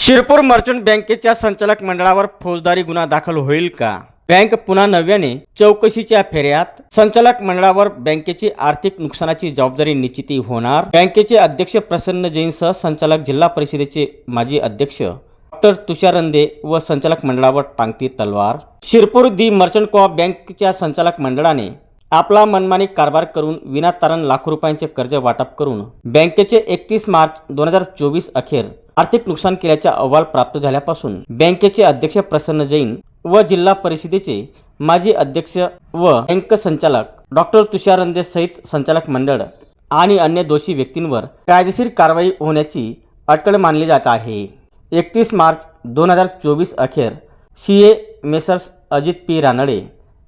Shirpur merchant बँकेच्या संचालक मंडळावर फौजदारी गुन्हा दाखल होईल का? बँक पुन्हा नव्याने चौकशीच्या फेऱ्यात. संचालक मंडळावर बँकेची आर्थिक नुकसानाची जबाबदारी निश्चिती होणार. बँकेचे अध्यक्ष प्रसन्न जैनसह संचालक जिल्हा परिषदेचे माजी अध्यक्ष डॉक्टर तुषार रंदे व संचालक मंडळावर टांगती तलवार. शिरपूर दी मर्चंट कोऑप बँकेच्या संचालक मंडळाने आपला मनमानी कारभार करून विनातारण लाखो रुपयांचे कर्ज वाटप करून बँकेचे एकतीस मार्च दोन हजार चोवीस अखेर आर्थिक नुकसान केल्याचा अहवाल प्राप्त झाल्यापासून बँकेचे अध्यक्ष प्रसन्न जैन व जिल्हा परिषदेचे माजी अध्यक्ष व बँक संचालक डॉक्टर तुषार रंदे सहित संचालक मंडळ आणि अन्य दोषी व्यक्तींवर कायदेशीर कारवाई होण्याची अटकळ मानली जात आहे. एकतीस मार्च दोन हजार चोवीस अखेर C. A. Messrs Ajit P. Ranade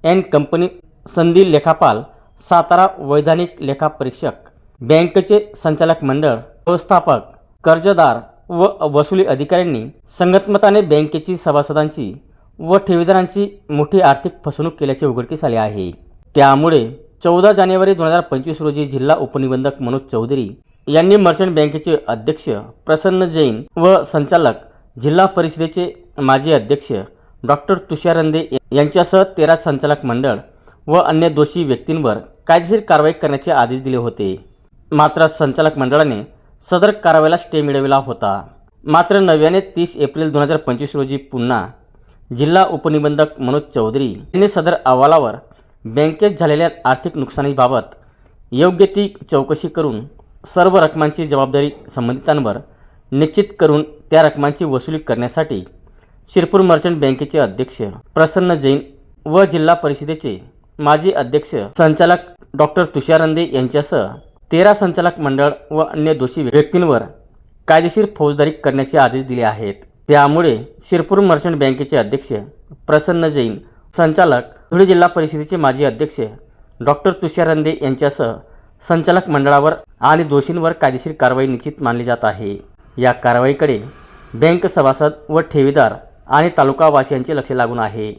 and company संधी लेखापाल सातारा वैधानिक लेखापरीक्षक बँकेचे संचालक मंडळ व्यवस्थापक कर्जदार व वसुली अधिकाऱ्यांनी संगतमताने बँकेची सभासदांची व ठेवीदारांची मोठी आर्थिक फसवणूक केल्याचे उघडकीस आले आहे. त्यामुळे चौदा जानेवारी दोन हजार पंचवीस रोजी जिल्हा उपनिबंधक मनोज चौधरी यांनी मर्चंट बँकेचे अध्यक्ष प्रसन्न जैन व संचालक जिल्हा परिषदेचे माजी अध्यक्ष डॉक्टर तुषार रंदे यांच्यासह तेरा संचालक मंडळ व अन्य दोषी व्यक्तींवर कायदेशीर कारवाई करण्याचे आदेश दिले होते. मात्र संचालक मंडळाने सदर कारवाईला स्टे मिळविला होता. मात्र नव्याने तीस एप्रिल दोन हजार पंचवीस रोजी पुन्हा जिल्हा उपनिबंधक मनोज चौधरी यांनी सदर अहवालावर बँकेत झालेल्या आर्थिक नुकसानीबाबत योग्य ती चौकशी करून सर्व रकमांची जबाबदारी संबंधितांवर निश्चित करून त्या रकमांची वसुली करण्यासाठी शिरपूर मर्चंट बँकेचे अध्यक्ष प्रसन्न जैन व जिल्हा परिषदेचे माजी अध्यक्ष संचालक डॉक्टर तुषारंदे यांच्यासह तेरा संचालक मंडळ व अन्य दोषी व्यक्तींवर कायदेशीर फौजदारी करण्याचे आदेश दिले आहेत. त्यामुळे शिरपूर मर्चंट बँकेचे अध्यक्ष प्रसन्न जैन संचालक धुळे जिल्हा परिषदेचे माजी अध्यक्ष डॉक्टर तुषार रंदे यांच्यासह संचालक मंडळावर आणि दोषींवर कायदेशीर कारवाई निश्चित मानली जात आहे. या कारवाईकडे बँक सभासद व ठेवीदार आणि तालुकावासियांचे लक्ष लागून आहे.